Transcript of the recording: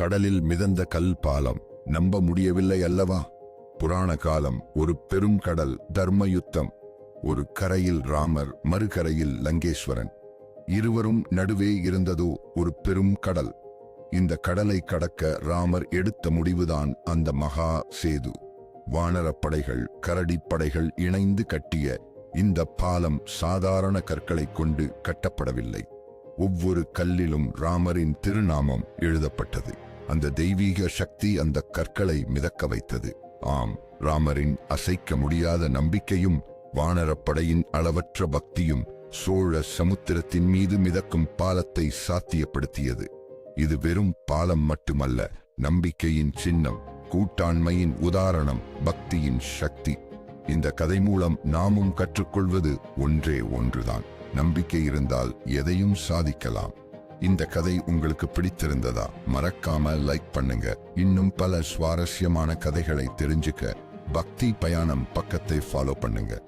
கடலில் மிதந்த கல் பாலம். நம்ப முடியவில்லை அல்லவா? புராண காலம் ஒரு பெரும் கடல் தர்ம யுத்தம் ஒரு கரையில் ராமர் மறுகரையில் லங்கேஸ்வரன். இருவரும் நடுவே இருந்ததோ ஒரு பெரும் கடல். இந்த கடலை கடக்க ராமர் எடுத்த முடிவுதான் அந்த மகா சேது. வானரப்படைகள் படைகள் கரடிப் படைகள் இணைந்து கட்டிய இந்த பாலம் சாதாரண கற்களைக் கொண்டு கட்டப்படவில்லை. ஒவ்வொரு கல்லிலும் ராமரின் திருநாமம் எழுதப்பட்டது. அந்த தெய்வீக சக்தி அந்த கற்களை மிதக்க வைத்தது. ஆம் ராமரின் அசைக்க முடியாத நம்பிக்கையும் வானரப்படையின் அளவற்ற பக்தியும் சோழ சமுத்திரத்தின் மீது மிதக்கும் பாலத்தை சாத்தியப்படுத்தியது. இது வெறும் பாலம் மட்டுமல்ல நம்பிக்கையின் சின்னம் கூட்டாண்மையின் உதாரணம் பக்தியின் சக்தி. இந்த கதை மூலம் நாமும் கற்றுக்கொள்வது ஒன்றே ஒன்றுதான். நம்பிக்கை இருந்தால் எதையும் சாதிக்கலாம். இந்த கதை உங்களுக்கு பிடித்திருந்ததா மறக்காம லைக் பண்ணுங்க. இன்னும் பல சுவாரஸ்யமான கதைகளை தெரிஞ்சுக்க பக்தி பயணம் பக்கத்தை ஃபாலோ பண்ணுங்க.